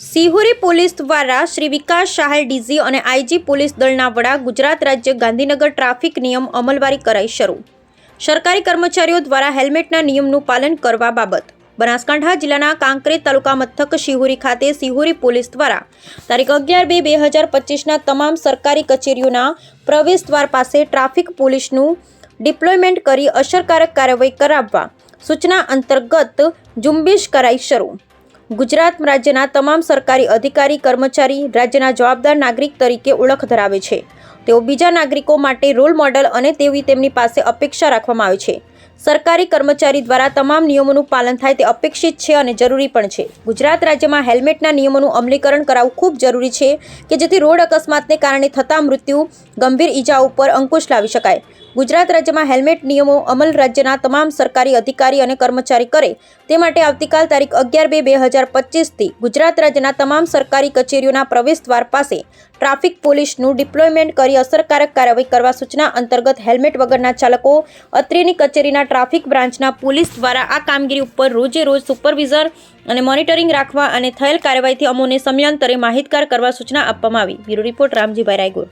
Sihori police દ્વારા Shri Vikas Shahal DG અને IG police દળના વડા ગુજરાત રાજ્ય ગાંધીનગર ટ્રાફિક નિયમ અમલવારી કરાઈ શરૂ. સરકારી કર્મચારીઓ દ્વારા હેલ્મેટના નિયમનું પાલન કરવા બાબત. બનાસકાંઠા જિલ્લાના કાંકરેજ તાલુકા મથક શિહોરી ખાતે સિહોરી પોલીસ દ્વારા તારીખ અગિયાર બે બે હજાર પચીસના તમામ સરકારી કચેરીઓના પ્રવેશ દ્વાર પાસે ટ્રાફિક પોલીસનું ડિપ્લોયમેન્ટ કરી અસરકારક કાર્યવાહી કરાવવા સૂચના અંતર્ગત ઝુંબેશ કરાઈ શરૂ. ગુજરાત રાજ્યના તમામ સરકારી અધિકારી, કર્મચારી, રાજ્યના જવાબદાર નાગરિક તરીકે ઓળખ ધરાવે છે. તેઓ બીજા નાગરિકો માટે રોલ મોડલ અને તેવી તેમની પાસે અપેક્ષા રાખવામાં આવે છે. સરકારી કર્મચારી દ્વારા તમામ નિયમોનું પાલન થાય તે અપેક્ષિત છે અને જરૂરી પણ છે. ગુજરાત રાજ્યમાં હેલ્મેટના નિયમોનું અમલીકરણ કરાવવું ખૂબ જરૂરી છે કે જેથી રોડ અકસ્માતને કારણે થતા મૃત્યુ, ગંભીર ઈજા ઉપર અંકુશ લાવી શકાય. ગુજરાત રાજ્યમાં હેલ્મેટ નિયમો અમલ રાજ્યના તમામ સરકારી અધિકારી અને કર્મચારી કરે તે માટે આવતીકાલ તારીખ અગિયાર બે બે હજાર પચીસથી ગુજરાત રાજ્યના તમામ સરકારી કચેરીઓના પ્રવેશ દ્વાર પાસે ટ્રાફિક પોલીસનું ડિપ્લોયમેન્ટ કરી અસરકારક કાર્યવાહી કરવા સૂચના અંતર્ગત હેલ્મેટ વગરના ચાલકો, અત્રેની કચેરીના ટ્રાફિક બ્રાન્ચના પોલીસ દ્વારા આ કામગીરી ઉપર રોજે રોજ સુપરવિઝર અને મોનિટરિંગ રાખવા અને થયેલ કાર્યવાહીથી અમોને સમયાંતરે માહિતગાર કરવા સૂચના આપવામાં આવી. Bureau report Ramjibhai Raigor.